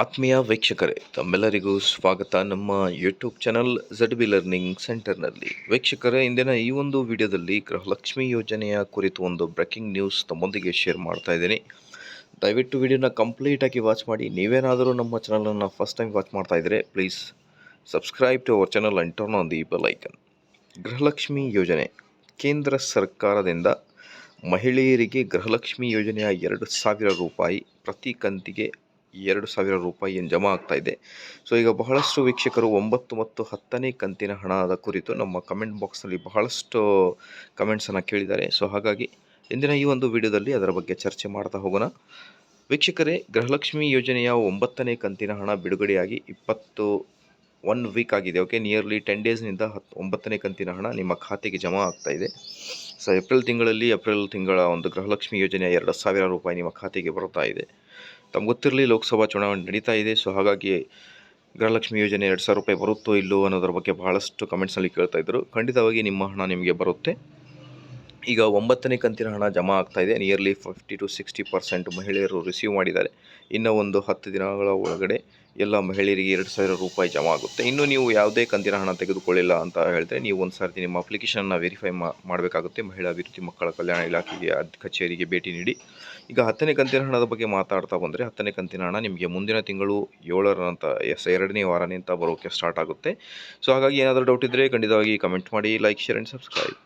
ಆತ್ಮೀಯ ವೀಕ್ಷಕರೇ, ತಮ್ಮೆಲ್ಲರಿಗೂ ಸ್ವಾಗತ ನಮ್ಮ YouTube channel Z B learning ಸೆಂಟರ್ನಲ್ಲಿ ವೀಕ್ಷಕರೇ, ಇಂದಿನ ಈ ಒಂದು ವಿಡಿಯೋದಲ್ಲಿ ಗೃಹಲಕ್ಷ್ಮಿ ಯೋಜನೆಯ ಕುರಿತು ಒಂದು ಬ್ರೇಕಿಂಗ್ ನ್ಯೂಸ್ ತಮ್ಮೊಂದಿಗೆ ಶೇರ್ ಮಾಡ್ತಾ ಇದ್ದೀನಿ. ದಯವಿಟ್ಟು ವಿಡಿಯೋನ ಕಂಪ್ಲೀಟಾಗಿ ವಾಚ್ ಮಾಡಿ. ನೀವೇನಾದರೂ ನಮ್ಮ ಚಾನಲನ್ನು ಫಸ್ಟ್ ಟೈಮ್ ವಾಚ್ ಮಾಡ್ತಾ ಇದ್ದರೆ please subscribe to our channel and turn on the bell icon Gruhalakshmi ಯೋಜನೆ, ಕೇಂದ್ರ ಸರ್ಕಾರದಿಂದ ಮಹಿಳೆಯರಿಗೆ ಗೃಹಲಕ್ಷ್ಮಿ ಯೋಜನೆಯ ಎರಡು ಸಾವಿರ ರೂಪಾಯಿ ಪ್ರತಿ ಕಂತಿಗೆ ಎರಡು ಸಾವಿರ ರೂಪಾಯಿ ಜಮಾ ಆಗ್ತಾ ಇದೆ. ಸೊ, ಈಗ ಬಹಳಷ್ಟು ವೀಕ್ಷಕರು ಒಂಬತ್ತು ಮತ್ತು ಹತ್ತನೇ ಕಂತಿನ ಹಣದ ಕುರಿತು ನಮ್ಮ ಕಮೆಂಟ್ ಬಾಕ್ಸ್ನಲ್ಲಿ ಬಹಳಷ್ಟು ಕಮೆಂಟ್ಸನ್ನು ಕೇಳಿದ್ದಾರೆ. ಸೊ, ಹಾಗಾಗಿ ಇಂದಿನ ಈ ಒಂದು ವಿಡಿಯೋದಲ್ಲಿ ಅದರ ಬಗ್ಗೆ ಚರ್ಚೆ ಮಾಡ್ತಾ ಹೋಗೋಣ. ವೀಕ್ಷಕರೇ, ಗೃಹಲಕ್ಷ್ಮಿ ಯೋಜನೆಯ ಒಂಬತ್ತನೇ ಕಂತಿನ ಹಣ ಬಿಡುಗಡೆಯಾಗಿ ಇಪ್ಪತ್ತು ಒನ್ ವೀಕ್ ಆಗಿದೆ. ಓಕೆ, ನಿಯರ್ಲಿ ಟೆನ್ ಡೇಸ್ನಿಂದ ಹತ್ತು ಒಂಬತ್ತನೇ ಕಂತಿನ ಹಣ ನಿಮ್ಮ ಖಾತೆಗೆ ಜಮಾ ಆಗ್ತಾ ಇದೆ. ಸೊ, ಏಪ್ರಿಲ್ ತಿಂಗಳಲ್ಲಿ ಏಪ್ರಿಲ್ ತಿಂಗಳ ಒಂದು ಗೃಹಲಕ್ಷ್ಮಿ ಯೋಜನೆಯ ಎರಡು ಸಾವಿರ ರೂಪಾಯಿ ನಿಮ್ಮ ಖಾತೆಗೆ ಬರ್ತಾ ಇದೆ. ತಮ್ಗೆ ಗೊತ್ತಿರಲಿ ಲೋಕಸಭಾ ಚುನಾವಣೆ ನಡೀತಾ ಇದೆ. ಸೊ ಹಾಗಾಗಿ ಗೃಹಲಕ್ಷ್ಮಿ ಯೋಜನೆ ಎರಡು ಸಾವಿರ ರೂಪಾಯಿ ಬರುತ್ತೋ ಇಲ್ಲೋ ಅನ್ನೋದ್ರ ಬಗ್ಗೆ ಬಹಳಷ್ಟು ಕಮೆಂಟ್ಸಲ್ಲಿ ಕೇಳ್ತಾ ಇದ್ದರು ಖಂಡಿತವಾಗಿ ನಿಮ್ಮ ಹಣ ನಿಮಗೆ ಬರುತ್ತೆ. ಈಗ ಒಂಬತ್ತನೇ ಕಂತಿನ ಹಣ ಜಮಾ ಆಗ್ತಾ ಇದೆ. Nearly fifty to sixty percent ಮಹಿಳೆಯರು ರಿಸೀವ್ ಮಾಡಿದ್ದಾರೆ. ಇನ್ನು ಒಂದು ಹತ್ತು ದಿನಗಳ ಒಳಗಡೆ ಎಲ್ಲ ಮಹಿಳೆಯರಿಗೆ ಎರಡು ಸಾವಿರ ರೂಪಾಯಿ ಜಮಾ ಆಗುತ್ತೆ. ಇನ್ನು ನೀವು ಯಾವುದೇ ಕಂತಿನ ಹಣ ತೆಗೆದುಕೊಳ್ಳಿಲ್ಲ ಅಂತ ಹೇಳಿದ್ರೆ ನೀವು ಒಂದು ಸರ್ತಿ ನಿಮ್ಮ ಅಪ್ಲಿಕೇಶನ್ನ ವೆರಿಫೈ ಮಾಡಬೇಕಾಗುತ್ತೆ. ಮಹಿಳಾ ಅಭಿವೃದ್ಧಿ ಮಕ್ಕಳ ಕಲ್ಯಾಣ ಇಲಾಖೆಗೆ ಕಚೇರಿಗೆ ಭೇಟಿ ನೀಡಿ. ಈಗ ಹತ್ತನೇ ಕಂತಿನ ಹಣದ ಬಗ್ಗೆ ಮಾತಾಡ್ತಾ ಬಂದರೆ ಹತ್ತನೇ ಕಂತಿನ ಹಣ ನಿಮಗೆ ಮುಂದಿನ ತಿಂಗಳು ಏಳರಂತ ಎಸ್, ಎರಡನೇ ವಾರನೇ ಅಂತ ಬರೋಕ್ಕೆ ಸ್ಟಾರ್ಟ್ ಆಗುತ್ತೆ. ಸೊ ಹಾಗಾಗಿ ಏನಾದರೂ ಡೌಟ್ ಇದ್ದರೆ ಖಂಡಿತವಾಗಿ ಕಮೆಂಟ್ ಮಾಡಿ ಲೈಕ್ ಶೇರ್ ಆ್ಯಂಡ್ ಸಬ್ಸ್ಕ್ರೈಬ್